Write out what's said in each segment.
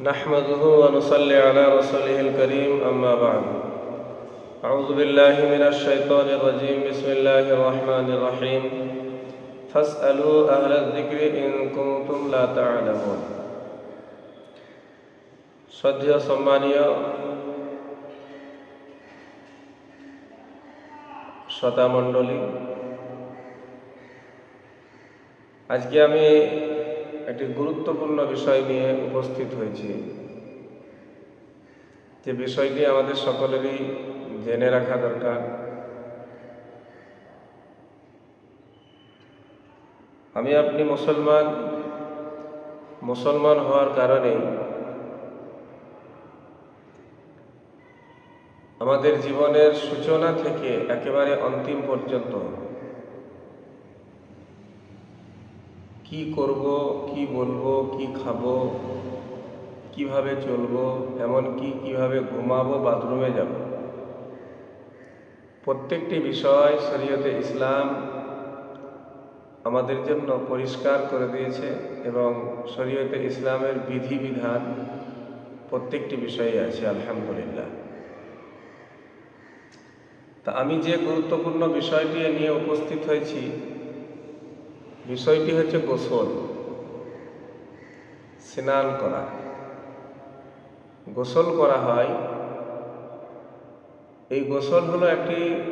نحمده ونصلي على رسوله الكريم أما بعد أعوذ بالله من الشيطان الرجيم بسم الله الرحمن الرحيم فاسألوا أهل الذكر إن كنتم لا تعلمون শ্রদ্ধেয় সম্মানীয় শ্রোতামণ্ডলী আজকে আমি একটি গুরুত্বপূর্ণ বিষয় নিয়ে উপস্থিত হয়েছি। যে বিষয়টি আমাদের সকলেরই জেনে রাখা দরকার। আমি আপনি মুসলমান মুসলমান হওয়ার কারণে আমাদের জীবনের সূচনা থেকে একেবারে অন্তিম পর্যন্ত কি করব, কি বলব, কি খাব, কীভাবে চলবো, এমনকি কীভাবে ঘুমাবো, বাথরুমে যাব। প্রত্যেকটি বিষয় শরীয়তে ইসলাম আমাদের জন্য পরিষ্কার করে দিয়েছে এবং শরীয়তে ইসলামের বিধিবিধান প্রত্যেকটি বিষয়ে আছে, আলহামদুলিল্লাহ। তা আমি যে গুরুত্বপূর্ণ বিষয়টি নিয়ে উপস্থিত হয়েছি বিষয়টি হচ্ছে গোসল, স্নান করা। গোসল করা হয়, এই গোসল হলো একটি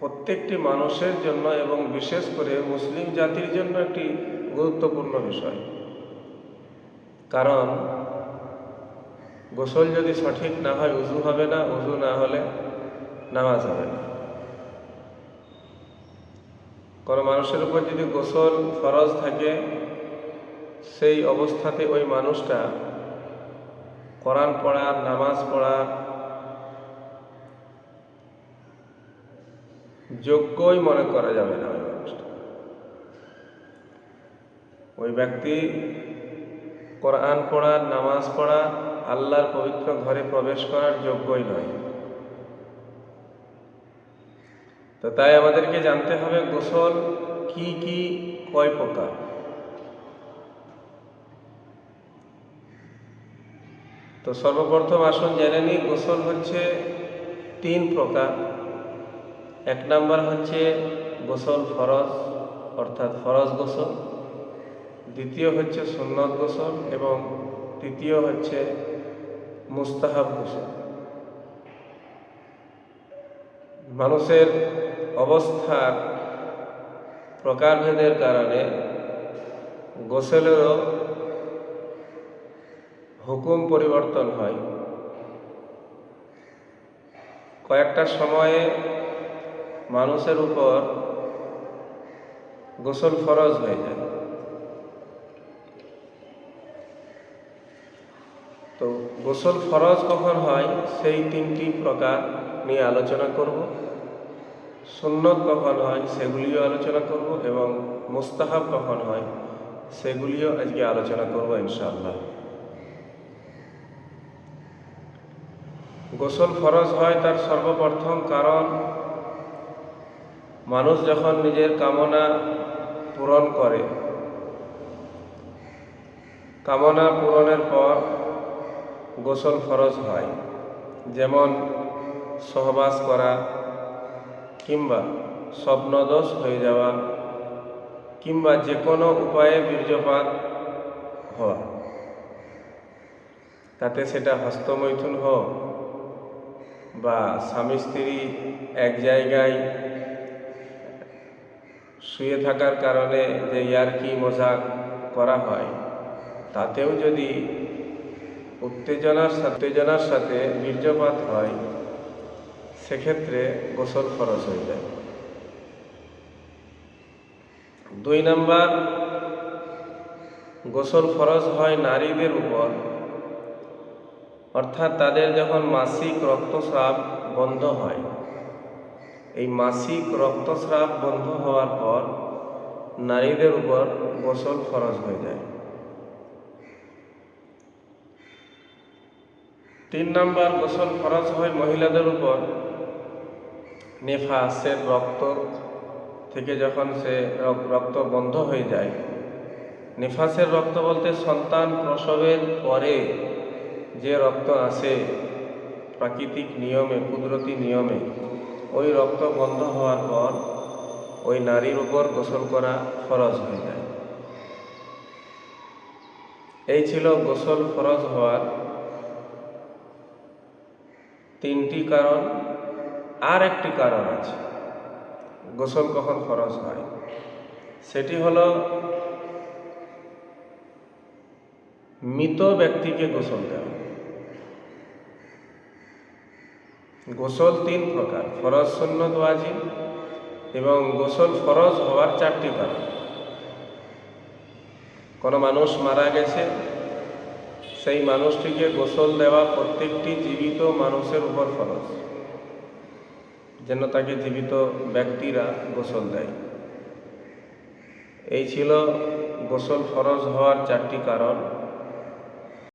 প্রত্যেকটি মানুষের জন্য এবং বিশেষ করে মুসলিম জাতির জন্য একটি গুরুত্বপূর্ণ বিষয়। কারণ, গোসল যদি সঠিক না হয়, উজু হবে না, উজু না হলে নামাজ হবে না। কোনো মানুষের উপর যদি গোসল ফরজ থাকে, সেই অবস্থাতে ওই মানুষটা কোরআন পড়া, নামাজ পড়া, যোগ্যই মনে করা যাবে না ওই মানুষটা। ওই ব্যক্তি কোরআন পড়া, নামাজ পড়া, আল্লাহর পবিত্র ঘরে প্রবেশ করার যোগ্যই নয়। তো তাই আমাদেরকে জানতে হবে গোসল কি কি কয় প্রকার? তো সর্বপ্রথম আসুন জেনে নিই, গোসল হচ্ছে তিন প্রকার। এক নাম্বার হচ্ছে গোসল ফরজ, অর্থাৎ ফরজ গোসল। দ্বিতীয় হচ্ছে সুন্নত গোসল এবং তৃতীয় হচ্ছে মুস্তাহাব গোসল। মানুষের অবস্থার প্রকারভেদের কারণে গোসলেরও হুকুম পরিবর্তন হয়। কয়েকটা সময়ে মানুষের উপর গোসল ফরজ হয়ে যায়। তো গোসল ফরজ কখন হয়? সেই তিনটি প্রকার নিয়ে আলোচনা করব। সুন্নত কখন হয় সেগুলিও আলোচনা করব এবং মুস্তাহাব কখন হয় সেগুলিও আজকে আলোচনা করব ইনশাআল্লাহ। গোসল ফরজ হয় তার সর্বপ্রথম কারণ, মানুষ যখন নিজের কামনা পূরণ করে, কামনা পূরণের পর গোসল ফরজ হয়। যেমন সহবাস করা কিংবা স্বপ্নদোষ হয়ে যাওয়া কিংবা যে কোনো উপায়ে বীর্যপাত হওয়া। তাতে সেটা হস্তমৈথুন হোক বা স্বামী স্ত্রী এক জায়গায় শুয়ে থাকার কারণে যে ইয়ারকি মজাক করা হয়, তাতেও যদি উত্তেজনার উত্তেজনার সাথে বীর্যপাত হয় সেক্ষেত্রে গোসল খরচ হয়ে যায়। দুই নাম্বার, গোসল ফরজ হয় নারীদের উপর। অর্থাৎ তাদের যখন মাসিক রক্তস্রাব বন্ধ হয়, এই মাসিক রক্তস্রাব বন্ধ হওয়ার পর নারীদের উপর গোসল ফরজ হয়ে যায়। তিন নম্বর, গোসল ফরজ হয় মহিলাদের উপর। নেফাসের রক্ত থেকে যখন সে রক্ত বন্ধ হয়ে যায়। নেফাসের রক্ত বলতে সন্তান প্রসবের পরে যে রক্ত আসে, প্রাকৃতিক নিয়মে, কুদরতি নিয়মে, ওই রক্ত বন্ধ হওয়ার পর ওই নারীর উপর গোসল করা ফরজ হয়ে যায়। এই ছিল গোসল ফরজ হওয়ার তিনটি কারণ। আর একটি কারণ আছে। গোসল কখন খরচ হয়? সেটি হলো, মৃত ব্যক্তিকে গোসল দেওয়া। গোসল তিন প্রকার, ফরজ সুন্নত ওয়াজিব এবং গোসল ফরজ হওয়ার চারটি কারণ। কোনো মানুষ মারা গেছে, সেই মানুষটিকে গোসল দেওয়া প্রত্যেকটি জীবিত মানুষের উপর ফরজ। যেন তাকে জীবিত ব্যক্তিরা গোসল দেয়। এই ছিল গোসল ফরজ হওয়ার চারটি কারণ।